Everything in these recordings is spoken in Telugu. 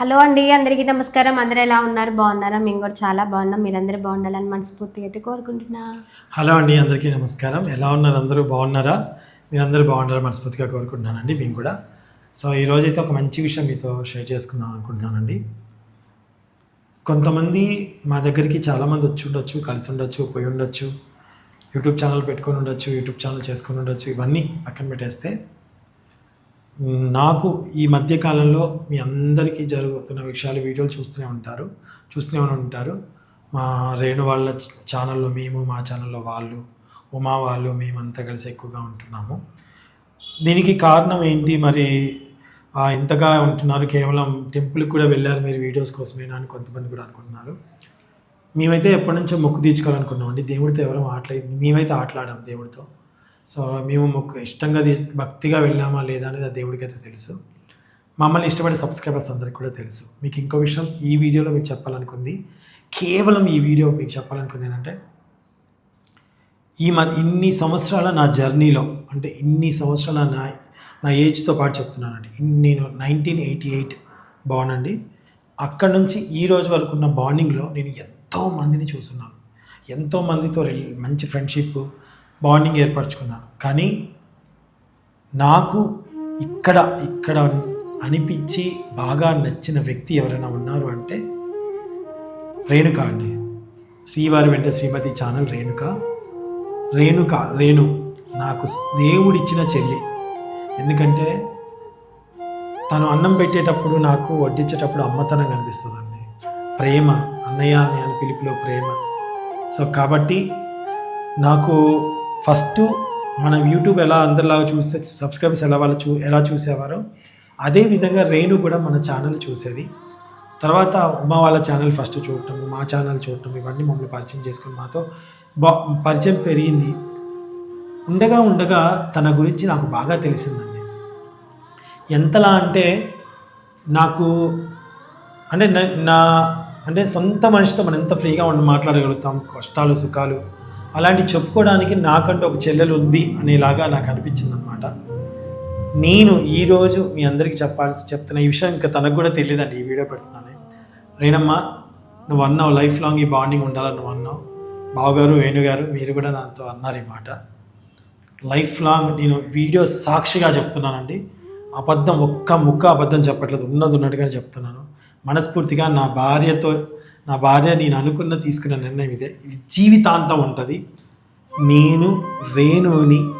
హలో అండి అందరికీ నమస్కారం. అందరూ ఎలా ఉన్నారు? బాగున్నారా? మేము కూడా చాలా బాగున్నాం. మీరందరూ బాగుండాలని మనస్ఫూర్తిగా అయితే కోరుకుంటున్నా. హలో అండి అందరికీ నమస్కారం. ఎలా ఉన్నారు? అందరూ బాగున్నారా? మీరందరూ బాగుండాలని మనస్ఫూర్తిగా కోరుకుంటున్నానండి మేము కూడా. సో ఈరోజు అయితే ఒక మంచి విషయం మీతో షేర్ చేసుకుందాం అనుకుంటున్నానండి. కొంతమంది మా దగ్గరికి చాలామంది వచ్చి ఉండొచ్చు కలిసి ఉండొచ్చు పోయి ఉండొచ్చు యూట్యూబ్ ఛానల్ పెట్టుకొని ఉండొచ్చు యూట్యూబ్ ఛానల్ చేసుకొని ఉండొచ్చు ఇవన్నీ పక్కన పెట్టేస్తే నాకు ఈ మధ్యకాలంలో మీ అందరికీ జరుగుతున్న విషయాలు వీడియోలు చూస్తూనే ఉంటారు. చూస్తూనే ఉంటారు. మా రేణు వాళ్ళ ఛానల్లో మేము మా ఛానల్లో వాళ్ళు ఉమా వాళ్ళు మేమంతా కలిసి ఎక్కువగా ఉంటున్నాము. దీనికి కారణం ఏంటి? మరి ఇంతగా ఉంటున్నారు. కేవలం టెంపుల్కి కూడా వెళ్ళారు మీరు వీడియోస్ కోసమేనా అని కొంతమంది కూడా అనుకుంటున్నారు. మేమైతే ఎప్పటి నుంచో మొక్కు తీర్చుకోవాలనుకున్నామండి. దేవుడితో ఎవరో ఆటలే మేమైతే ఆటలాడాం దేవుడితో. సో మేము మాకు ఇష్టంగా భక్తిగా వెళ్ళామా లేదా అనేది ఆ దేవుడికి అయితే తెలుసు. మమ్మల్ని ఇష్టపడే సబ్స్క్రైబర్స్ అందరికి కూడా తెలుసు. మీకు ఇంకో విషయం ఈ వీడియోలో మీకు చెప్పాలనుకుంది. కేవలం ఈ వీడియో మీకు చెప్పాలనుకుంది ఏంటంటే ఈ మ ఇన్ని సంవత్సరాల నా జర్నీలో అంటే ఇన్ని సంవత్సరాల నా నా ఏజ్తో పాటు చెప్తున్నానండి. నేను నైన్టీన్ ఎయిటీ ఎయిట్ బాగుండండి అక్కడ నుంచి ఈ రోజు వరకు ఉన్న బాండింగ్లో నేను ఎంతో మందిని చూస్తున్నాను. ఎంతో మందితో మంచి ఫ్రెండ్షిప్ బాండింగ్ ఏర్పరచుకున్నాను. కానీ నాకు ఇక్కడ ఇక్కడ అనిపించి బాగా నచ్చిన వ్యక్తి ఎవరైనా ఉన్నారు అంటే రేణుక అండి. శ్రీవారి వెంట శ్రీమతి ఛానల్ రేణుక. రేణుక రేణు నాకు దేవుడిచ్చిన చెల్లి. ఎందుకంటే తను అన్నం పెట్టేటప్పుడు నాకు వడ్డించేటప్పుడు అమ్మతనం కనిపిస్తుందండి. ప్రేమ అన్నయ్య అని అని పిలుపులో ప్రేమ. సో కాబట్టి నాకు ఫస్ట్ మన యూట్యూబ్ ఎలా అందరిలాగా చూస్తే సబ్స్క్రైబర్స్ ఎలా వాళ్ళు చూ ఎలా చూసేవారో అదే విధంగా రేణు కూడా మన ఛానల్ చూసేది. తర్వాత ఉమా వాళ్ళ ఛానల్ ఫస్ట్ చూడటం మా ఛానల్ చూడటం ఇవన్నీ మమ్మల్ని పరిచయం చేసుకుని మాతో బా పరిచయం పెరిగింది. ఉండగా ఉండగా తన గురించి నాకు బాగా తెలిసిందండి. ఎంతలా అంటే నాకు అంటే నా- నా అంటే సొంత మనిషితో మనం ఎంత ఫ్రీగా ఉండి మాట్లాడగలుగుతాం. కష్టాలు సుఖాలు అలాంటి చెప్పుకోవడానికి నాకంటూ ఒక చెల్లెలు ఉంది అనేలాగా నాకు అనిపించింది అనమాట నేను ఈరోజు మీ అందరికీ చెప్పాల్సి చెప్తున్న ఈ విషయం ఇంకా తనకు కూడా తెలియదండి ఈ వీడియో పెడుతున్నాను. రేణమ్మ నువ్వు అన్నావు లైఫ్ లాంగ్ ఈ బాండింగ్ ఉండాలని నువ్వు అన్నావు. బావగారు వేణుగారు మీరు కూడా నాతో అన్నారు ఈ మాట. లైఫ్ లాంగ్ నేను వీడియో సాక్షిగా చెప్తున్నానండి. అబద్ధం ఒక్క ముక్క అబద్ధం చెప్పట్లేదు ఉన్నది ఉన్నట్టుగానే చెప్తున్నాను. మనస్ఫూర్తిగా నా భార్యతో నా భార్య నేను అనుకున్న తీసుకున్న నిర్ణయం ఇదే. ఇది జీవితాంతం ఉంటుంది. నేను రేణుని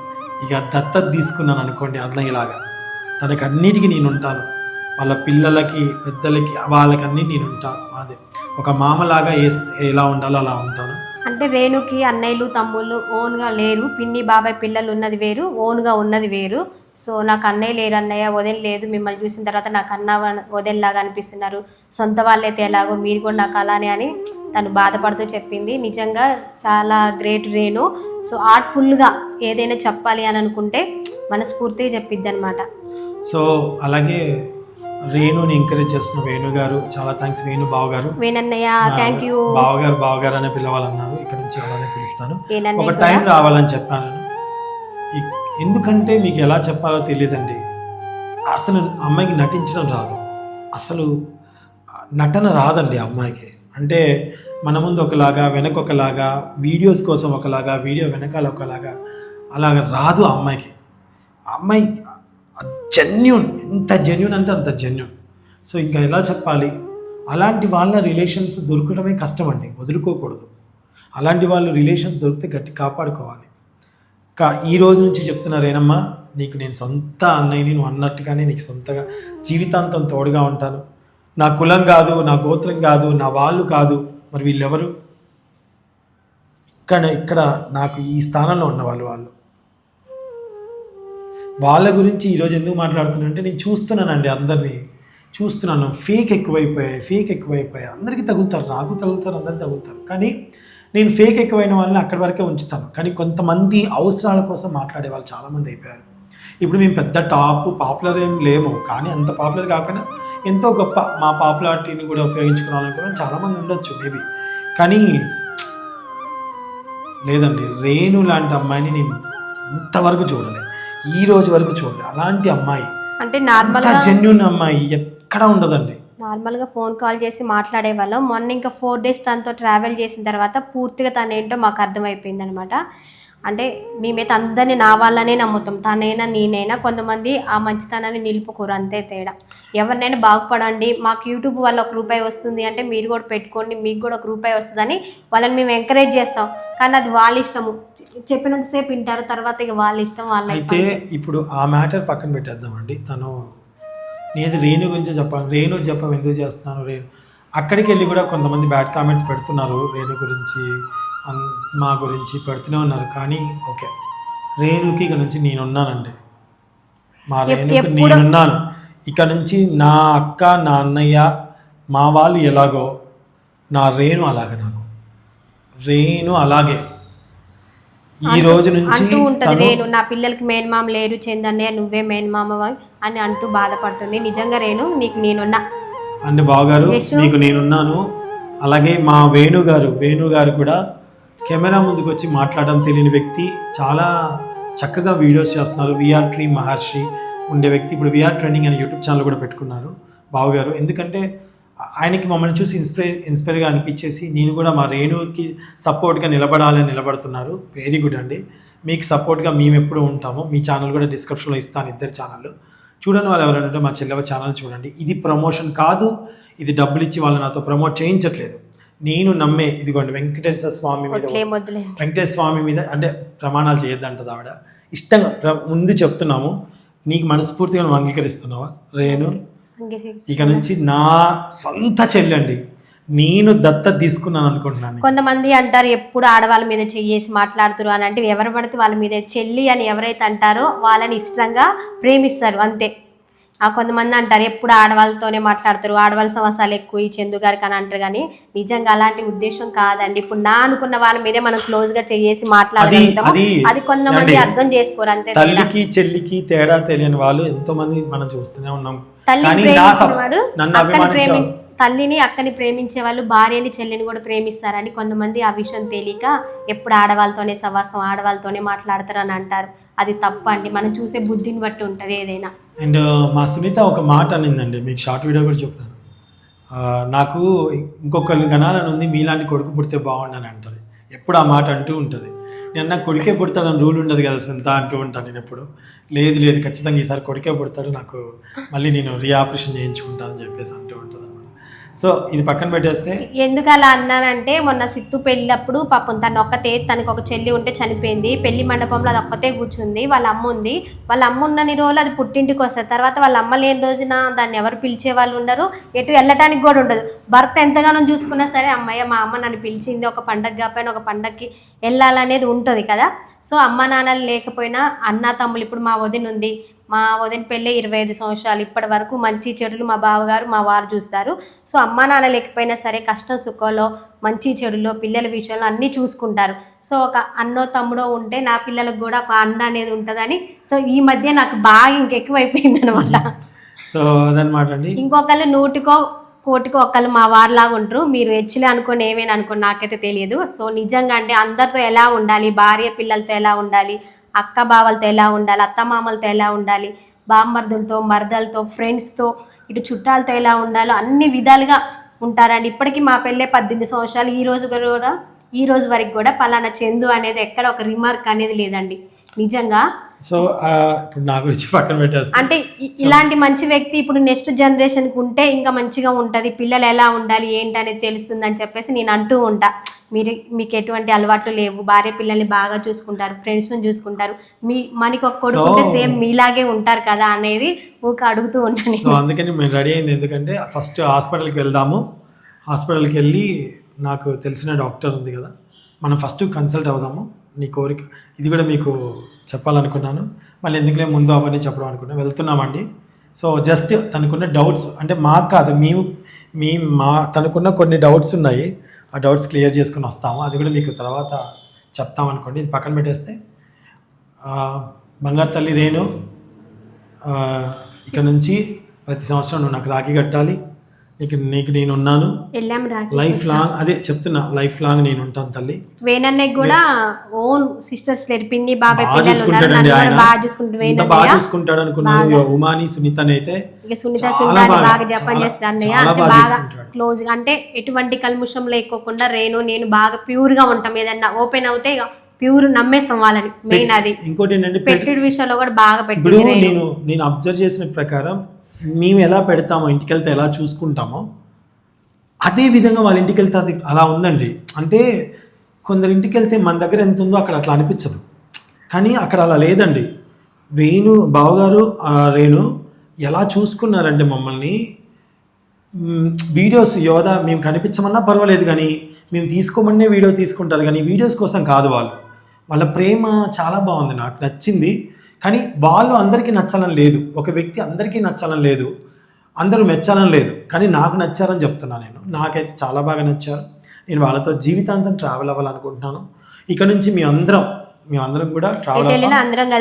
ఇక దత్తత తీసుకున్నాను అనుకోండి అన్నయ్యలాగా. తనకు అన్నిటికీ నేను ఉంటాను. వాళ్ళ పిల్లలకి పెద్దలకి వాళ్ళకి అన్ని నేను ఉంటాను అదే. ఒక మామలాగా ఎలా ఉండాలో అలా ఉంటాను. అంటే రేణుకి అన్నయ్యలు తమ్ముళ్ళు ఓన్గా లేరు. పిన్ని బాబాయ్ పిల్లలు ఉన్నది వేరు ఓన్గా ఉన్నది వేరు. సో నాకు అన్నయ్య లేరు అన్నయ్య వదిన లేదు మిమ్మల్ని చూసిన తర్వాత నాకు అన్న వదినలాగా అనిపిస్తున్నారు. సొంత వాళ్ళైతే ఎలాగో మీరు కూడా నాకు అలానే అని తను బాధపడుతూ చెప్పింది. నిజంగా చాలా గ్రేట్ రేణు. సో ఆర్ట్ఫుల్గా ఏదైనా చెప్పాలి అని అనుకుంటే మనస్ఫూర్తిగా చెప్పిద్ది అనమాట సో అలాగే రేణుని ఎంకరేజ్ చేస్తున్న వేణు గారు చాలా థ్యాంక్స్ వేణు బావగారు వేణన్నయ్య థ్యాంక్ యూ బావగారు బావగారు అనే పిలవాలన్నారు ఇక్కడ నుంచి అలానే పిలుస్తాను. ఒక టైం. రావాలని చెప్పాను. ఎందుకంటే మీకు ఎలా చెప్పాలో తెలియదండి. అసలు అమ్మాయికి నటించడం రాదు. అసలు నటన రాదండి అమ్మాయికి. అంటే మన ముందు ఒకలాగా వెనక ఒకలాగా వీడియోస్ కోసం ఒకలాగా వీడియో వెనకాల ఒకలాగా అలాగ రాదు ఆ అమ్మాయికి. ఆ అమ్మాయి జెన్యున్ ఎంత జెన్యున్ అంటే అంత జెన్యున్. సో ఇంకా ఎలా చెప్పాలి? అలాంటి వాళ్ళ రిలేషన్స్ దొరకడమే కష్టం అండి వదులుకోకూడదు. అలాంటి వాళ్ళు రిలేషన్స్ దొరికితే గట్టి కాపాడుకోవాలి. కా ఈ రోజు నుంచి చెప్తున్నారేనమ్మా నీకు నేను సొంత అన్నయ్యని నువ్వు అన్నట్టుగానే నీకు సొంతగా జీవితాంతం తోడుగా ఉంటాను. నా కులం కాదు నా గోత్రం కాదు నా వాళ్ళు కాదు మరి వీళ్ళెవరు? ఇక్కడ ఇక్కడ నాకు ఈ స్థానంలో ఉన్న వాళ్ళు వాళ్ళు. వాళ్ళ గురించి ఈరోజు ఎందుకు మాట్లాడుతున్నా అంటే నేను చూస్తున్నానండి అందరినీ. చూస్తున్నాను ఫేక్ ఎక్కువైపోయాయి ఫేక్ ఎక్కువైపోయాయి. అందరికీ తగులుతారు నాకు తగులుతారు అందరికీ తగులుతారు. కానీ నేను ఫేక్ ఎక్కువైన వాళ్ళని అక్కడి వరకే ఉంచుతాను. కానీ కొంతమంది అవసరాల కోసం మాట్లాడే వాళ్ళు చాలామంది అయిపోయారు. ఇప్పుడు మేము పెద్ద టాప్ పాపులర్ ఏం లేము. కానీ అంత పాపులర్ కాకపోయినా ఎంతో గొప్ప మా పాపులారిటీని కూడా ఉపయోగించుకోవాలనుకున్న చాలామంది ఉండొచ్చు మేబీ కానీ లేదండి రేణు లాంటి అమ్మాయిని నేను ఇంతవరకు చూడలే. ఈ రోజు వరకు చూడలే. అలాంటి అమ్మాయి అంటే అంత నార్మల్గా జెన్యున్ అమ్మాయి ఎక్కడ ఉండదండి. నార్మల్గా ఫోన్ కాల్ చేసి మాట్లాడేవాళ్ళం మొన్న ఇంకా ఫోర్ డేస్ తనతో ట్రావెల్ చేసిన తర్వాత పూర్తిగా తను ఏంటో మాకు అర్థమైపోయింది అనమాట అంటే మేమైతే అందరినీ నా వాళ్ళనే నమ్ముతాం. తనైనా నేనైనా కొంతమంది ఆ మంచితనాన్ని నిలుపుకోరు. అంతే తేడా. ఎవరినైనా బాగుపడండి. మాకు యూట్యూబ్ వల్ల ఒక రూపాయి వస్తుంది అంటే మీరు కూడా పెట్టుకోండి. మీకు కూడా ఒక రూపాయి వస్తుందని వాళ్ళని మేము ఎంకరేజ్ చేస్తాం. కానీ అది వాళ్ళ ఇష్టము. చెప్పినంతసేపు వింటారు. తర్వాత ఇక వాళ్ళ ఇష్టం వాళ్ళ అయితే ఇప్పుడు ఆ మ్యాటర్ పక్కన పెట్టేద్దామండి. తను నేను రేణు గురించి చెప్పాను రేణు చెప్పం ఎందుకు చేస్తున్నాను? రేణు. అక్కడికి వెళ్ళి కూడా కొంతమంది బ్యాడ్ కామెంట్స్ పెడుతున్నారు రేణు గురించి మా గురించి పెడుతూనే ఉన్నారు. కానీ ఓకే. రేణుకి ఇక నుంచి నేనున్నానండి. మా రేణుకి నేనున్నాను. ఇక నుంచి నా అక్క నా అన్నయ్య మా వాళ్ళు ఎలాగో నా రేణు అలాగే నాకు. రేణు అలాగే. ఈ రోజు నుంచి నా పిల్లలకి మేనమామ లేరు చందన్నయ్య నువ్వే మేనమామ అని అంటూ బాధపడుతుంది. నిజంగా రేణు నీకు నేనున్నా. అండ్ బావగారు. మీకు నేనున్నాను. అలాగే మా వేణు గారు వేణు గారు కూడా కెమెరా ముందుకు వచ్చి మాట్లాడడం తెలియని వ్యక్తి చాలా చక్కగా వీడియోస్ చేస్తున్నారు. విఆర్ ట్రీ మహర్షి ఉండే వ్యక్తి. ఇప్పుడు విఆర్ ట్రెండింగ్ అనే యూట్యూబ్ ఛానల్ కూడా పెట్టుకున్నారు బావగారు. ఎందుకంటే ఆయనకి మమ్మల్ని చూసి ఇన్స్పైర్ ఇన్స్పైర్గా అనిపించేసి నేను కూడా మా రేణుకి సపోర్ట్గా నిలబడాలని నిలబడుతున్నారు. వెరీ గుడ్ అండి. మీకు సపోర్ట్గా మేము ఎప్పుడు ఉంటామో. మీ ఛానల్ కూడా డిస్క్రిప్షన్లో ఇస్తాను ఇద్దరు ఛానల్ చూడని వాళ్ళు ఎవరైనా ఉంటే మా చెల్లెవ ఛానల్ చూడండి. ఇది ప్రమోషన్ కాదు ఇది డబ్బులు ఇచ్చి వాళ్ళు నాతో ప్రమోట్ చేయించట్లేదు. నేను నమ్మే ఇదిగోండి వెంకటేశ్వర స్వామి మీద వెంకటేశ్వర స్వామి మీద అంటే ప్రమాణాలు చేయొద్దంటది ఆవిడ. ఇష్టంగా ముందు చెప్తున్నాము నీకు మనస్ఫూర్తిగా నువ్వు అంగీకరిస్తున్నావా? రేణు ఇక నుంచి నా సొంత చెల్లండి. నేను దత్త తీసుకున్నాను అనుకుంటున్నాను. కొంతమంది అంటారు ఎప్పుడు ఆడవాళ్ళ మీద చెయ్యేసి మాట్లాడుతారు అని అంటే ఎవరు పడితే వాళ్ళ మీద చెల్లి అని ఎవరైతే అంటారో వాళ్ళని ఇష్టంగా ప్రేమిస్తారు అంతే. ఆ కొంతమంది అంటారు ఎప్పుడు ఆడవాళ్ళతోనే మాట్లాడతారు ఆడవాళ్ళ సమస్యలు ఎక్కువ ఈ చందు గారికి అని అంటారు. కానీ నిజంగా అలాంటి ఉద్దేశం కాదండి. ఇప్పుడు నా అనుకున్న వాళ్ళ మీదే మనం క్లోజ్గా చెయ్యేసి మాట్లాడగలుగుతాము? అది- అది కొంతమంది? అర్థం చేసుకోరు అంతే. తల్లికి చెల్లికి తేడా తెలియని వాళ్ళు ఎంతో మంది మనం చూస్తూనే ఉన్నాం. కానీ నా నన్ను తల్లిని అక్కని ప్రేమించే వాళ్ళు భార్యని చెల్లిని కూడా ప్రేమిస్తారని కొంతమంది ఆ విషయం తెలియక ఎప్పుడు ఆడవాళ్ళతోనే సవాసం ఆడవాళ్ళతోనే మాట్లాడతారని అంటారు. అది తప్ప అండి మనం చూసే బుద్ధిని బట్టి ఉంటుంది ఏదైనా. అండ్ మా సునీత ఒక మాట అనిందండి. మీకు షార్ట్ వీడియో కూడా చెప్పాను నాకు ఇంకొకరిని కనాలని ఉంది మీలాంటి కొడుకు పుడితే బాగుండని అంటారు ఎప్పుడు ఆ మాట అంటూ ఉంటుంది. నేను నాకు కొడుకే పుడతాడని రూల్ ఉండదు కదా సునీత అంటూ ఉంటాను నేను ఎప్పుడు. లేదు లేదు ఖచ్చితంగా ఈసారి కొడుకే పుడతాడు నాకు మళ్ళీ నేను రీఆపరేషన్ చేయించుకుంటానని చెప్పేసి అంటూ ఉంటుంది. సో ఇది పక్కన పెట్టేస్తే ఎందుకు అలా అన్నానంటే మొన్న సిత్తు పెళ్ళినప్పుడు పాపం తను ఒక్కతే తనకు ఒక చెల్లి ఉంటే చనిపోయింది. పెళ్ళి మండపంలో అది ఒక్కతే కూర్చుంది. వాళ్ళ అమ్మ ఉంది. వాళ్ళ అమ్మ ఉన్నన్ని రోజులు అది పుట్టింటికి వస్తుంది. తర్వాత వాళ్ళ అమ్మ లేని రోజున దాన్ని ఎవరు పిలిచే వాళ్ళు ఉండరు. ఎటు వెళ్ళటానికి కూడా ఉండదు. భర్త ఎంతగానో చూసుకున్నా సరే అమ్మయ్య మా అమ్మ నన్ను పిలిచింది ఒక పండగ కాకపోయినా ఒక పండగకి వెళ్ళాలనేది ఉంటుంది కదా. సో అమ్మ నాన్నలు లేకపోయినా అన్న తమ్ముడు ఇప్పుడు మా వదిన ఉంది. మా వదిన పెళ్ళి ఇరవై ఐదు సంవత్సరాలు. ఇప్పటి వరకు మంచి చెడులు మా బావగారు మా వారు చూస్తారు. సో అమ్మా నాన్న లేకపోయినా సరే కష్టం సుఖంలో మంచి చెడులో పిల్లల విషయంలో అన్నీ చూసుకుంటారు. సో ఒక అన్నో తమ్ముడో ఉంటే నా పిల్లలకు కూడా ఒక అన్న అనేది ఉంటుందని. సో ఈ మధ్య నాకు బాగా ఇంకెక్కువ అయిపోయింది అనమాట సో అదనమాట అండి. ఇంకొకళ్ళు నూటికో కోటికో ఒకళ్ళు మా వారిలాగా ఉంటారు. మీరు హెచ్చులే అనుకోని ఏమేని అనుకోని నాకైతే తెలియదు. సో నిజంగా అంటే అందరితో ఎలా ఉండాలి? భార్య పిల్లలతో ఎలా ఉండాలి? అక్క బావలతో ఎలా ఉండాలి అత్త మామలతో ఎలా ఉండాలి బామ్మర్దులతో మరదలతో ఫ్రెండ్స్తో ఇటు చుట్టాలతో ఎలా ఉండాలో అన్ని విధాలుగా ఉంటారండి. ఇప్పటికీ మా పెళ్ళే పద్దెనిమిది సంవత్సరాలు. ఈ రోజు కూడా ఈ రోజు వరకు కూడా పలానా చందు అనేది ఎక్కడ ఒక రిమార్క్ అనేది లేదండి. నిజంగా సో ఇప్పుడు నా గురించి పక్కన పెట్టేస్తే. అంటే ఇలాంటి మంచి వ్యక్తి ఇప్పుడు నెక్స్ట్ జనరేషన్కి ఉంటే ఇంకా మంచిగా ఉంటుంది. పిల్లలు ఎలా ఉండాలి ఏంటి అనేది తెలుస్తుంది అని చెప్పేసి నేను అంటూ ఉంటా. మీరు మీకు ఎటువంటి అలవాట్లు లేవు. భార్య పిల్లల్ని బాగా చూసుకుంటారు ఫ్రెండ్స్ని చూసుకుంటారు. మీ మనకి ఒక కొడుకు సేమ్ మీలాగే ఉంటారు కదా అనేది ఊక అడుగుతూ ఉంటాను సో అందుకని మేము రెడీ అయింది. ఎందుకంటే ఫస్ట్ హాస్పిటల్కి వెళ్దాము. హాస్పిటల్కి వెళ్ళి నాకు తెలిసిన డాక్టర్ ఉంది కదా. మనం ఫస్ట్ కన్సల్ట్ అవుదాము. నీ కోరిక. ఇది కూడా మీకు చెప్పాలనుకున్నాను. మళ్ళీ ఎందుకులే ముందు అవన్నీ చెప్పడం అనుకున్నాను వెళ్తున్నామండి. సో జస్ట్ తనకున్న డౌట్స్ అంటే మాకు కాదు మేము మీ మా తనకున్న కొన్ని డౌట్స్ ఉన్నాయి. ఆ డౌట్స్ క్లియర్ చేసుకుని వస్తాము. అది కూడా మీకు తర్వాత చెప్తామనుకోండి ఇది పక్కన పెట్టేస్తే బంగారు తల్లి రేణు ఇక్కడ నుంచి ప్రతి సంవత్సరం నువ్వు నాకు రాఖీ కట్టాలి. నీకు నీకు నేను ఉన్నాను వెళ్ళాం లైఫ్ లాంగ్ అదే చెప్తున్నా లైఫ్ లాంగ్ నేను ఉంటాను తల్లి. వేనన్నయ్య కూడా ఓన్ సిస్టర్స్ పిన్ని బాబాయ్ బాగా చూసుకుంటాడండి ఆయన. బాగా చూసుకుంటాడు ఎంత బాగా చూసుకుంటాడు అనుకున్నాను ఉమాని సునీతని అయితే ఇక సునీత బాగా, జపం చేస్తారు అన్నయ్య. అంటే బాగా. క్లోజ్ అంటే ఎటువంటి కల్ముషం లేకోకుండా రేణు నేను బాగా ప్యూర్గా ఉంటాం. ఏదన్నా ఓపెన్ అవుతే ఇక ప్యూర్ నమ్మేస్తాం వాళ్ళని మెయిన్ అది. ఇంకోటి ఏంటంటే పెట్- పెట్టుడు విషయంలో కూడా బాగా రేణు. నేను నేను అబ్జర్వ్ చేసిన ప్రకారం మేము ఎలా పెడతామో ఇంటికి వెళ్తే ఎలా చూసుకుంటామో అదే విధంగా వాళ్ళ ఇంటికి వెళ్తే అది అలా ఉందండి. అంటే కొందరి ఇంటికి వెళ్తే మన దగ్గర ఎంత ఉందో అక్కడ అట్లా అనిపించదు. కానీ అక్కడ అలా లేదండి. వేణు బావగారు రేణు ఎలా చూసుకున్నారంటే మమ్మల్ని? వీడియోస్ యోధ మేము కనిపించమన్నా పర్వాలేదు కానీ మేము తీసుకోమనే వీడియో తీసుకుంటారు కానీ వీడియోస్ కోసం కాదు వాళ్ళు. వాళ్ళ ప్రేమ చాలా బాగుంది నాకు నచ్చింది. కానీ వాళ్ళు అందరికీ నచ్చాలని లేదు. ఒక వ్యక్తి అందరికీ నచ్చాలని లేదు. అందరూ మెచ్చాలని లేదు. కానీ నాకు నచ్చారని చెప్తున్నా నేను. నాకైతే చాలా బాగా నచ్చారు. నేను వాళ్ళతో జీవితాంతం ట్రావెల్ అవ్వాలనుకుంటున్నాను. ఇక నుంచి మీ అందరం మేమందరం కూడా ట్రావెల్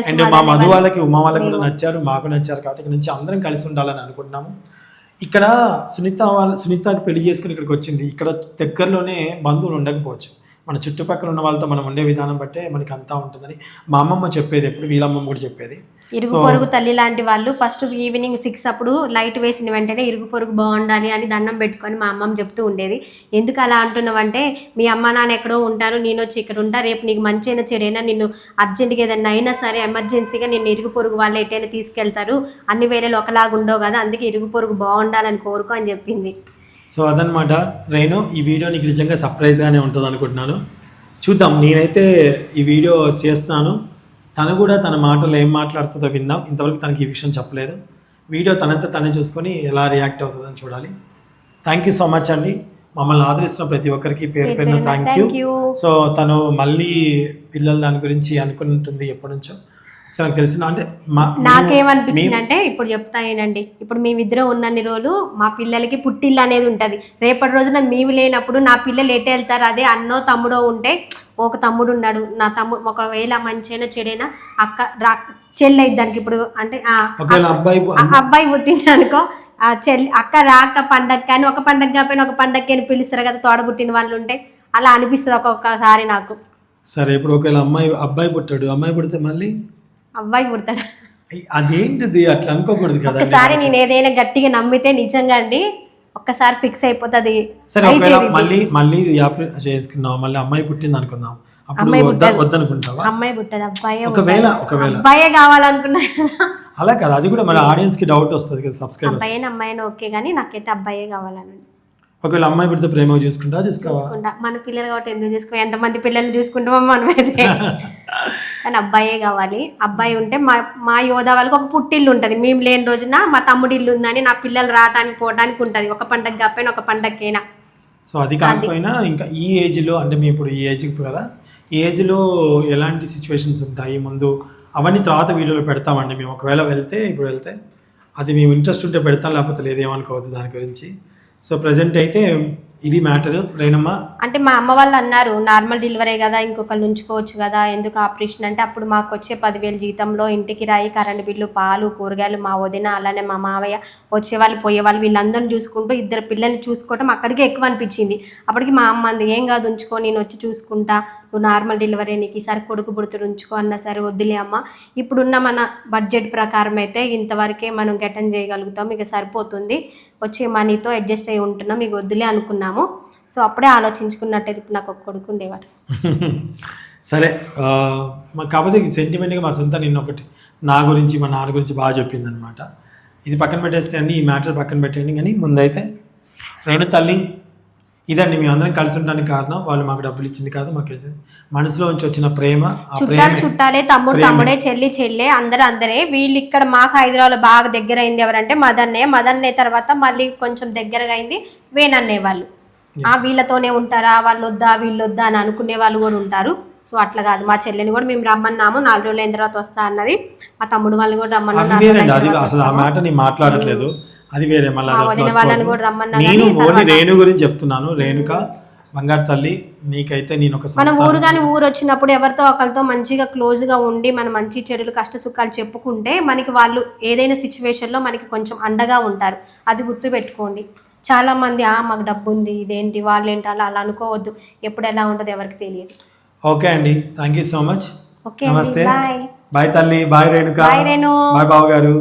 అండ్ మా మధు. వాళ్ళకి ఉమా వాళ్ళకి కూడా నచ్చారు మాకు నచ్చారు కాబట్టి ఇక్కడ నుంచి అందరం కలిసి ఉండాలని అనుకుంటున్నాము. ఇక్కడ సునీత వాళ్ళ సునీతకి పెళ్ళి చేసుకుని ఇక్కడికి వచ్చింది. ఇక్కడ దగ్గరలోనే బంధువులు ఉండకపోవచ్చు. మన చుట్టుపక్కల ఉన్న వాళ్ళతో మనం ఉండే విధానం బట్టే మనకి అంతా ఉంటుందని మా అమ్మమ్మ చెప్పేది ఎప్పుడు వీళ్ళమ్మమ్మ కూడా చెప్పేది. ఇరుగు పొరుగు తల్లి లాంటి వాళ్ళు ఫస్ట్ ఈవినింగ్ సిక్స్ అప్పుడు లైట్ వేసిన వెంటనే ఇరుగు పొరుగు బాగుండాలి అని దండం పెట్టుకొని మా అమ్మమ్మ చెప్తూ ఉండేది. ఎందుకు అలా అంటున్నావంటే మీ అమ్మ నాన్న ఎక్కడో ఉంటారు నేను వచ్చి ఇక్కడ ఉంటా రేపు నీకు మంచి అయినా చెడైనా నిన్ను అర్జెంట్గా ఏదైనా అయినా సరే ఎమర్జెన్సీగా నిన్ను ఇరుగు పొరుగు వాళ్ళు ఎటైనా తీసుకెళ్తారు అన్ని వేళలు ఒకలాగా ఉండవు కదా అందుకే ఇరుగు పొరుగు బాగుండాలని కోరుకో అని చెప్పింది. సో అదనమాట రేణు ఈ వీడియో నీకు నిజంగా సర్ప్రైజ్గానే ఉంటుంది అనుకుంటున్నాను చూద్దాం నేనైతే ఈ వీడియో చేస్తున్నాను. తను కూడా తన మాటలు ఏం మాట్లాడుతుందో విందాం. ఇంతవరకు తనకి ఈ విషయం చెప్పలేదు. వీడియో తనంతా తనే చూసుకొని ఎలా రియాక్ట్ అవుతుందని చూడాలి. థ్యాంక్ యూ సో మచ్ అండి. మమ్మల్ని ఆదరిస్తున్న ప్రతి ఒక్కరికి పేరు పేరున థ్యాంక్ యూ సో తను మళ్ళీ పిల్లల దాని గురించి అనుకుంటుంది ఎప్పటి నుంచో. నాకు తెలిసిన అంటే నాకేమనిపించింది అంటే ఇప్పుడు చెప్తా ఏనండి ఇప్పుడు మేమిద్దరం ఉన్నన్ని రోజులు మా పిల్లలకి పుట్టిల్లు అనేది ఉంటుంది. రేపటి రోజున మేము లేనప్పుడు నా పిల్లలు ఎటు వెళ్తారు? అదే అన్నో తమ్ముడో ఉంటే ఒక తమ్ముడు ఉన్నాడు. నా తమ్ముడు ఒకవేళ మంచైనా చెడైనా అక్క రా చెల్లి దానికి ఇప్పుడు అంటే అబ్బాయి పుట్టింది అనుకో ఆ చెల్లి అక్క రాక పండగ కానీ ఒక పండగ కాకపోయినా ఒక పండగకి అని పిలుస్తారు కదా తోడ పుట్టిన వాళ్ళు ఉంటే అలా అనిపిస్తుంది ఒక్కొక్కసారి నాకు. సరే ఇప్పుడు ఒకవేళ అమ్మాయి అబ్బాయి పుట్టాడు అమ్మాయి పుడితే మళ్ళీ? అబ్బాయి పుడతాడు. అదేంటిది? అట్లా అనుకోకూడదు కదా. ఒక్కసారి నేను ఏదైనా గట్టిగా నమ్మితే నిజంగా అండి ఒక్కసారి ఫిక్స్ అయిపోతుంది. సరే ఒకవేళ. మళ్ళీ మళ్ళీ యాప్ చేసుకున్నాం మళ్ళీ అమ్మాయి పుట్టింది అనుకుందాం. అప్పుడు. వద్దనుకుంటావా? అమ్మాయి పుట్టదు. అబ్బాయే ఒకవేళ. ఒకవేళ. అబ్బాయే కావాలనుకున్నా అలా కాదు. అది కూడా మన ఆడియన్స్కి డౌట్ వస్తుంది కదా సబ్స్క్రైబర్స్ అబ్బాయిని అమ్మాయిని ఓకే కానీ నాకైతే అబ్బాయే కావాలని ఒకవేళ అమ్మాయి పుడితే ప్రేమ చూసుకుంటా చూసుకోవా? చూసుకుంటా. మన పిల్లలు కాబట్టి ఎందుకు చూసుకో ఎంతమంది పిల్లల్ని చూసుకుంటామో మనం అయితే కానీ అబ్బాయే కావాలి. అబ్బాయి ఉంటే మా మా యోధా వాళ్ళకి ఒక పుట్టిల్లు ఉంటుంది. మేము లేని రోజున మా తమ్ముడి ఇల్లు ఉందని నా పిల్లలు రావడానికి పోవడానికి ఉంటుంది. ఒక పండగ కాకపోయినా ఒక పండగకైనా. సో అది కాకపోయినా ఇంకా ఈ ఏజ్లో అంటే మేము ఇప్పుడు ఈ ఏజ్ కదా ఈ ఏజ్లో ఎలాంటి సిచ్యువేషన్స్ ఉంటాయి? ముందు అవన్నీ తర్వాత వీడియోలో పెడతామండి మేము. ఒకవేళ వెళ్తే ఇప్పుడు వెళ్తే అది మేము ఇంట్రెస్ట్ ఉంటే పెడతాం లేకపోతే లేదేమనుకోవద్దు దాని గురించి. సో ప్రజెంట్ అయితే ఇది మ్యాటర్ రేణమ్మ? అంటే మా అమ్మ వాళ్ళు అన్నారు నార్మల్ డెలివరీ కదా ఇంకొకళ్ళు ఉంచుకోవచ్చు కదా ఎందుకు ఆపరేషన్ అంటే అప్పుడు మాకు వచ్చే పదివేలు జీతంలో ఇంటికి రాయి కరెంట్ బిల్లు పాలు కూరగాయలు మా వదిన అలానే మా మావయ్య వచ్చేవాళ్ళు పోయేవాళ్ళు వీళ్ళందరిని చూసుకుంటూ ఇద్దరు పిల్లల్ని చూసుకోవటం అక్కడికి ఎక్కువ అనిపించింది. అప్పటికి మా అమ్మ అంది ఏం కాదు ఉంచుకో నేను వచ్చి చూసుకుంటా. నువ్వు నార్మల్ డెలివరీ నీకు ఈసారి కొడుకు పుడుతుడు ఉంచుకో అన్నా సరే వద్దులే అమ్మ. ఇప్పుడున్న మన బడ్జెట్ ప్రకారం అయితే ఇంతవరకే మనం గెటన్ చేయగలుగుతాం ఇక సరిపోతుంది. వచ్చే మనీతో అడ్జస్ట్ అయి ఉంటున్నాం ఇక వద్దులే అనుకున్నాము. సో అప్పుడే ఆలోచించుకున్నట్టయితే ఇప్పుడు నాకు ఒక కొడుకు ఉండేవాడు. సరే కాకపోతే సెంటిమెంట్గా మా సొంత నిన్న ఒకటి నా గురించి మా నాన్న గురించి బాగా చెప్పింది అనమాట ఇది పక్కన పెట్టేస్తే అండి ఈ మ్యాటర్ పక్కన పెట్టండి కానీ ముందైతే రెండు తల్లి ఇదండి మేము అందరం కలిసి ఉండడానికి కారణం. వాళ్ళు మాకు డబ్బులు ఇచ్చింది కాదు మాకు మనసులో నుంచి వచ్చిన ప్రేమ చుట్టాలు తమ్ముడు. తమ్ముడే చెల్లి చెల్లె అందరు అందరే. వీళ్ళు ఇక్కడ మాకు హైదరాబాద్ బాగా దగ్గర అయింది ఎవరంటే మదన్నే. మదన్నే తర్వాత మళ్ళీ కొంచెం దగ్గరగా అయింది వేనన్నే వాళ్ళు. ఆ వీళ్ళతోనే ఉంటారా? వాళ్ళు వద్దా వీళ్ళు వద్దా అని అనుకునే వాళ్ళు కూడా ఉంటారు. సో అట్లా కాదు. మా చెల్లిని కూడా మేము రమ్మన్నాము. నాలుగు రోజులు అయిన తర్వాత వస్తా అన్నది. మా తమ్ముడు వాళ్ళు కూడా రమ్మన్నారు అసలు ఆ. మాట నేను మాట్లాడట్లేదు. అది వేరే మళ్ళీ నేను ఓన్లీ రేణు గురించి చెప్తున్నాను. రేణుక బంగారు తల్లి నీకైతే నేను ఒక మన ఊరు కానీ ఊరు వచ్చినప్పుడు ఎవరితో ఒకరితో మంచిగా క్లోజ్గా ఉండి మన మంచి చెడులు కష్ట సుఖాలు చెప్పుకుంటే మనకి వాళ్ళు ఏదైనా సిచ్యువేషన్లో మనకి కొంచెం అండగా ఉంటారు. అది గుర్తు పెట్టుకోండి. చాలా మంది ఆ మాకు డబ్బు ఉంది ఇదేంటి వాళ్ళు ఏంటి అలా అలా అనుకోవద్దు. ఎప్పుడు ఎలా ఉంటుందో ఎవరికి తెలియదు. ఓకే అండి. Thank you so much okay నమస్తే. బాయ్ బాయ్ తల్లి. Bye Renuka. Bye Renu bye బాబు గారు